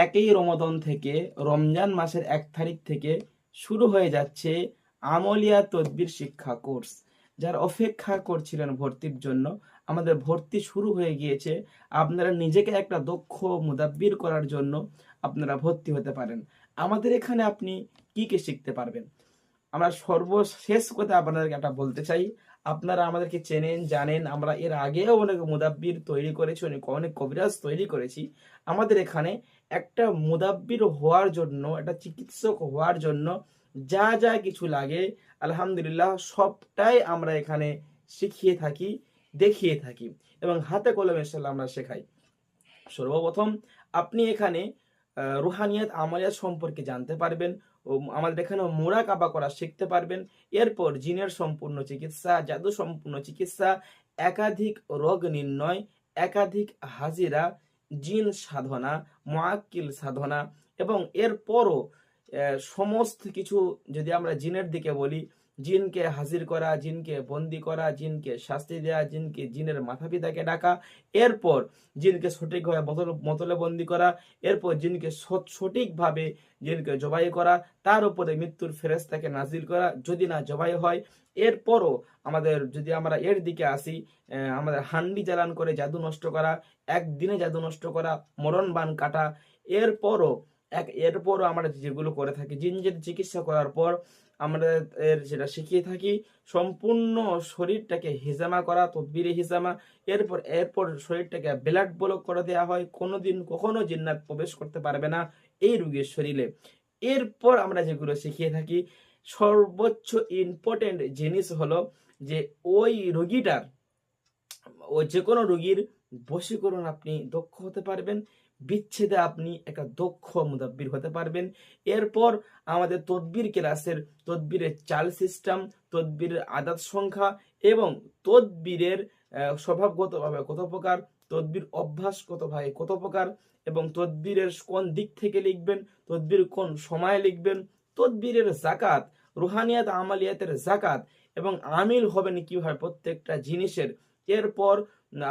একই রমদন থেকে রমজান মাসের এক তারিখ থেকে শুরু হয়ে যাচ্ছে আমলিয়া তদবির শিক্ষা কোর্স। যার অপেক্ষা করছিলেন ভর্তির জন্য, আমাদের ভর্তি শুরু হয়ে গিয়েছে। আপনারা নিজেকে একটা দক্ষ মুদাব্বির করার জন্য আপনারা ভর্তি হতে পারেন। আমাদের এখানে আপনি কি কি শিখতে পারবেন? আমরা সর্বশেষ কথা আপনাদেরকে একটা বলতে চাই। আপনারা আমাদেরকে চেনেন, জানেন, আমরা এর আগেও অনেক মুদাব্বির তৈরি করেছি, অনেক অনেক কবিরাজ তৈরি করেছি। আমাদের এখানে একটা মুদাব্বির হওয়ার জন্য, একটা চিকিৎসক হওয়ার জন্য যা যা কিছু লাগে, আলহামদুলিল্লাহ সবটাই আমরা এখানে শিখিয়ে থাকি, দেখিয়ে থাকি এবং হাতে কলমে আমরা শেখাই। সর্বপ্রথম আপনি এখানে রুহানিয়াত আমালিয়াত সম্পর্কে জানতে পারবেন ও আমাদের এখানে মোরাকাবা করা শিখতে পারবেন। এরপর জিনের সম্পূর্ণ চিকিৎসা জাদু সম্পূর্ণ চিকিৎসা, একাধিক রোগ নির্ণয়, একাধিক হাজিরা, জিন সাধনা মোয়াক্কিল সাধনা এবং এরপরও সমস্ত কিছু যদি আমরা জিনের দিকে বলি জিনকে হাজির করা, জিনকে বন্দি করা, জিনকে শাস্তি দেওয়া জিনকে জিনের মাথা পিতাকে ডাকা, এরপর জিনকে সঠিকভাবে মতল মতলে বন্দি করা, এরপর জিনকে সঠিকভাবে জিনকে জবাই করা, তার উপরে মৃত্যুর ফেরেস্তাকে নাজিল করা, যদি না জবাই হয়, এরপরও আমাদের যদি আমরা এর দিকে আসি আমাদের হান্ডি জ্বালান করে জাদু নষ্ট করা, একদিনে জাদু নষ্ট করা মরণ বান কাটা, এরপরও এক, এরপরও আমরা যেগুলো করে থাকি জিন যদি চিকিৎসা করার পর আমরা এর যেটা শিখিয়ে থাকি, সম্পূর্ণ শরীরটাকে হিজামা করা, তদবিরে হিজামা, এরপর এরপর শরীরটাকে ব্লাড ব্লক করে দেওয়া হয়, কোনোদিন কখনো জিন্নাত প্রবেশ করতে পারবে না এই রোগীর শরীরে। এরপর আমরা যেগুলো শিখিয়ে থাকি, সর্বোচ্চ ইম্পর্টেন্ট জিনিস হলো যে ওই রোগীটার, ও যে কোনো রোগীর বশীকরণ আপনি দক্ষ হতে পারবেন বিচ্ছেদে আপনি একটা দক্ষ মুদাব্বির হতে পারবেন। এরপর আমাদের তদবির ক্লাসের তদবিরের চাল সিস্টেম, তদবিরের আদাত সংখ্যা এবং তদবিরের স্বভাবগতভাবে কত প্রকার, তদবির অভ্যাস কত কত প্রকার এবং তদবিরের কোন দিক থেকে লিখবেন, তদবির কোন সময় লিখবেন, তদবিরের জাকাত রুহানিয়াত আমালিয়াতের জাকাত এবং আমিল হবেন কীভাবে প্রত্যেকটা জিনিসের। এরপর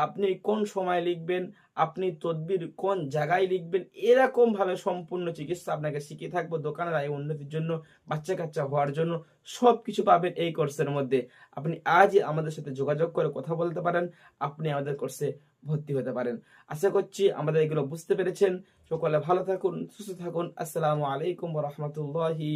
আপনি কোন সময় লিখবেন, আপনি তদবির কোন জায়গায় লিখবেন এরকম ভাবে সম্পূর্ণ চিকিৎসা আপনাকে শিখিয়ে থাকব দোকানের আয় উন্নতির জন্য বাচ্চা কাচ্চা হওয়ার জন্য সব কিছু পাবেন এই কোর্সের মধ্যে। আপনি আজই আমাদের সাথে যোগাযোগ করে কথা বলতে পারেন, আপনি আমাদের কোর্সে ভর্তি হতে পারেন। আশা করছি আমাদের এগুলো বুঝতে পেরেছেন। সকলে ভালো থাকুন, সুস্থ থাকুন। আসসালামু আলাইকুম রহমতুল্লাহি